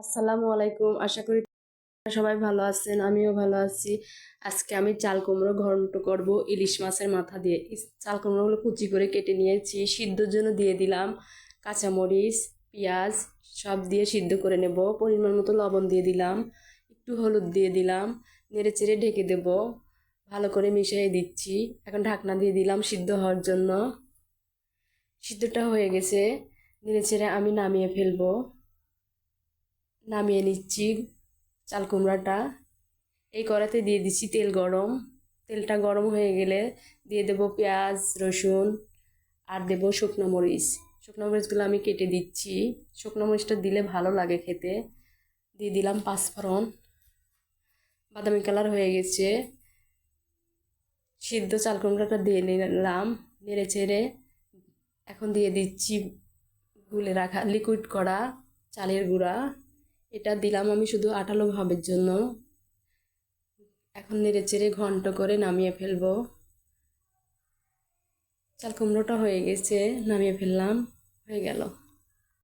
আসসালামু আলাইকুম। আশা করি সবাই ভালো আছেন, আমিও ভালো আছি। আজকে আমি চাল কুমড়ো ঘন্ট করব, ইলিশ মাছের মাথা দিয়ে। চাল কুমড়োগুলো কুচি করে কেটে নিয়েছি, সিদ্ধর জন্য দিয়ে দিলাম কাঁচামরিচ, পেঁয়াজ, সব দিয়ে সিদ্ধ করে নেব। পরিমাণ মতো লবণ দিয়ে দিলাম, একটু হলুদ দিয়ে দিলাম, নেড়ে চেড়ে ঢেকে দেব। ভালো করে মিশিয়ে দিচ্ছি। এখন ঢাকনা দিয়ে দিলাম সিদ্ধ হওয়ার জন্য। সিদ্ধটা হয়ে গেছে। নেড়ে চেড়ে আমি নামিয়ে ফেলব। নামিয়ে নিচ্ছি চাল কুমড়াটা। এই কড়াতে দিয়ে দিচ্ছি তেল গরম। তেলটা গরম হয়ে গেলে দিয়ে দেবো পেঁয়াজ, রসুন আর দেবো শুকনো মরিচ। শুকনো মরিচগুলো আমি কেটে দিচ্ছি। শুকনো মরিচটা দিলে ভালো লাগে খেতে। দিয়ে দিলাম পাঁচফোড়ন। বাদামি কালার হয়ে গেছে। সিদ্ধ চাল কুমড়াটা দিয়ে নিলাম। নেড়ে চেড়ে এখন দিয়ে দিচ্ছি গুলে রাখা লিকুইড করা চালের গুঁড়া। এটা দিলাম আমি শুধু আঠালো ভাবের জন্য। এখন নেড়ে চেড়ে ঘন্ট করে নামিয়ে ফেলব। চাল কুমড়োটা হয়ে গেছে, নামিয়ে ফেললাম, হয়ে গেল।